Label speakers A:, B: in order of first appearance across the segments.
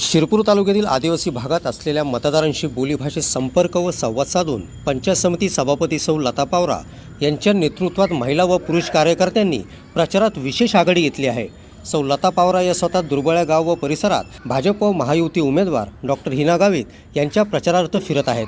A: शिरपूर तालुक्यातील आदिवासी भागात असलेल्या मतदारांशी बोलीभाषेत संपर्क व संवाद साधून पंचायत समिती सभापती सौ लता पावरा यांच्या नेतृत्वात महिला व पुरुष कार्यकर्त्यांनी प्रचारात विशेष आघाडी घेतली आहे. सौ लता पावरा या स्वतः दुर्बळ्या गाव व परिसरात भाजप व महायुती उमेदवार डॉक्टर हिना गावित यांच्या प्रचारार्थ फिरत आहेत.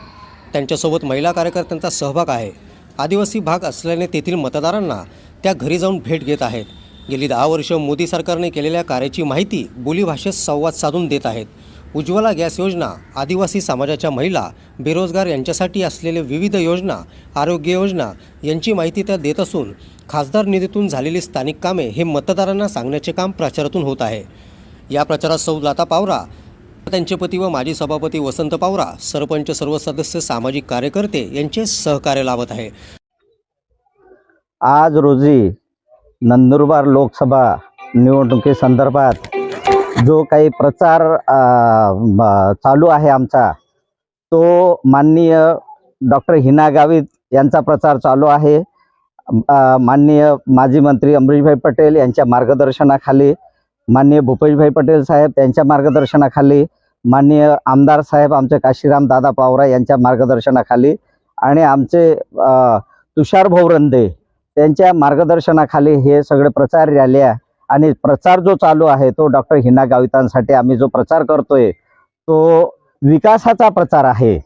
A: त्यांच्यासोबत महिला कार्यकर्त्यांचा सहभाग आहे. आदिवासी भाग असल्याने तेथील मतदारांना त्या घरी जाऊन भेट घेत आहेत. गेली दहा वर्ष मोदी सरकारने केलेल्या कार्याची माहिती बोलीभाषेत संवाद साधून देत आहेत. उज्ज्वला गॅस योजना आदिवासी समाजाच्या महिला बेरोजगार यांच्यासाठी असलेले विविध योजना आरोग्य योजना यांची माहिती त्या देत असून खासदार निधीतून झालेली स्थानिक कामे हे मतदारांना सांगण्याचे काम प्रचारातून होत आहे. या प्रचारात सौ लता पावरा त्यांचे पती व माजी सभापती वसंत पावरा सरपंच सर्व सदस्य सामाजिक कार्यकर्ते यांचे सहकार्य लाभत आहे.
B: आज रोजी नंदुरबार लोकसभा निवडणुकीसंदर्भात जो काही प्रचार अ, चालू आहे आमचा तो माननीय डॉक्टर हिना गावित यांचा प्रचार चालू आहे. माननीय माजी मंत्री अमरीशभाई पटेल यांच्या मार्गदर्शनाखाली माननीय भूपेशभाई पटेल साहेब यांच्या मार्गदर्शनाखाली माननीय आमदार साहेब आमचे काशीराम दादा पावरा यांच्या मार्गदर्शनाखाली आणि आमचे तुषार भाऊ रंदे त्यांच्या मार्गदर्शनाखाली हे सगळे प्रचार रॅल्या आणि प्रचार जो चालू आहे तो डॉक्टर हिना गावितांसाठी आम्ही जो प्रचार करतोय तो विकासाचा प्रचार आहे.